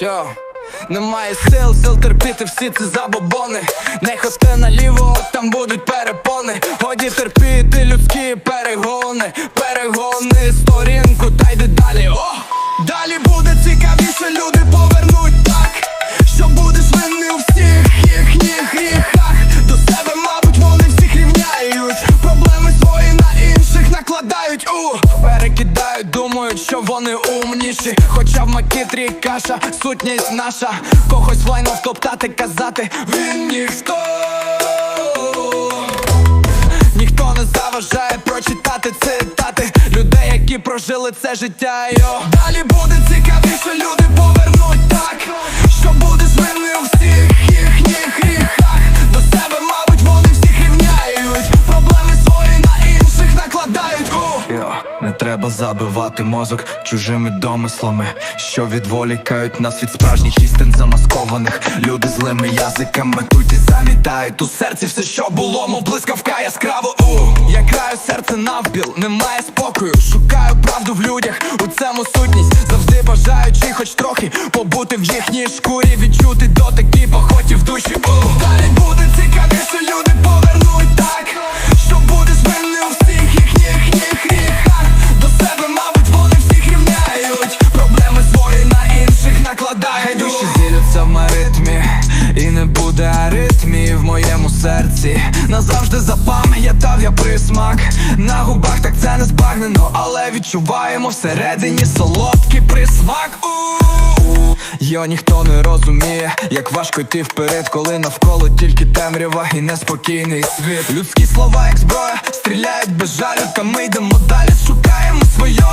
Йо, немає сил, сил терпіти всі ці забобони. Не хоти наліво, от там будуть перепони. Годі терпіти людські Перегони у Перекидають, думають, що вони умніші. Хоча в макітрі каша, сутність наша. Когось лайно втоптати, казати Він ніхто Ніхто не заважає прочитати цитати Людей, які прожили це життя йо. Далі буде цікавіше, люди повернуть так Що будеш винний у всіх забивати мозок чужими домислами, що відволікають нас від справжніх істин замаскованих. Люди злими язиками тут і замітають у серці все, що було, мов блискавка яскраво. У я краю серце навпіл, немає спокою. Шукаю правду в людях, у цьому сутність завжди бажаючи, хоч трохи побути в їхній шкурі, відчути дотики похоті в душі. Буде в моєму серці Назавжди запам'ятав я присмак На губах так це не збагнено Але відчуваємо всередині солодкий присмак. Йо, ніхто не розуміє, як важко йти вперед, коли навколо тільки темрява і неспокійний світ. Людські слова, як зброя, стріляють без жалю, та ми йдемо далі, шукаємо свою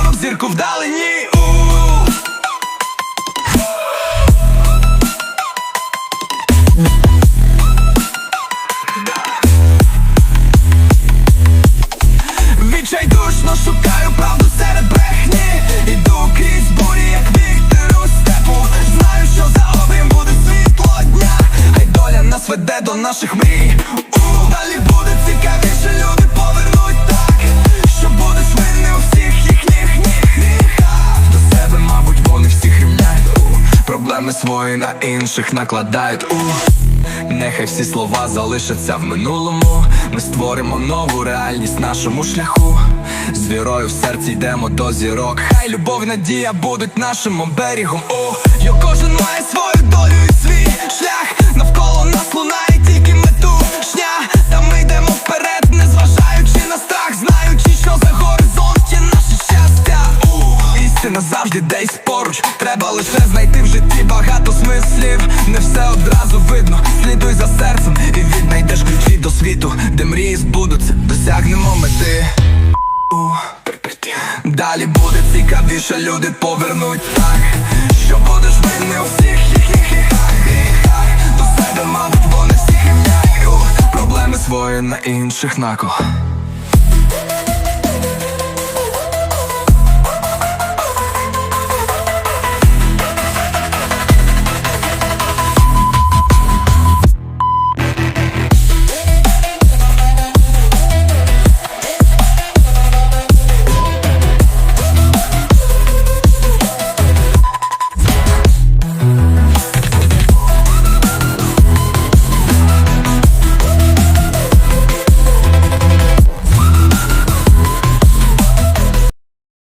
веде до наших мрій У, Далі буде цікавіше, люди повернуть так Що будеш винний у всіх їхніх гріхах До себе, мабуть, вони всіх рівняють У, Проблеми свої на інших накладають у Нехай всі слова залишаться в минулому. Ми створимо нову реальність нашому шляху. З вірою в серці йдемо до зірок. Хай любов і надія будуть нашим оберігом. О, йо кожен має свою долю і свій шлях. Навколо нас Істина завжди десь поруч. Треба лише знайти в житті багато смислів. Не все одразу видно. Слідуй за серцем і віднайдеш ключі до світу, де мрії збудуться, досягнемо мети. Далі буде цікавіше, люди повернуть так. Що будеш винний у всіх До себе, мабуть, вони всіх У, Проблеми свої на інших накол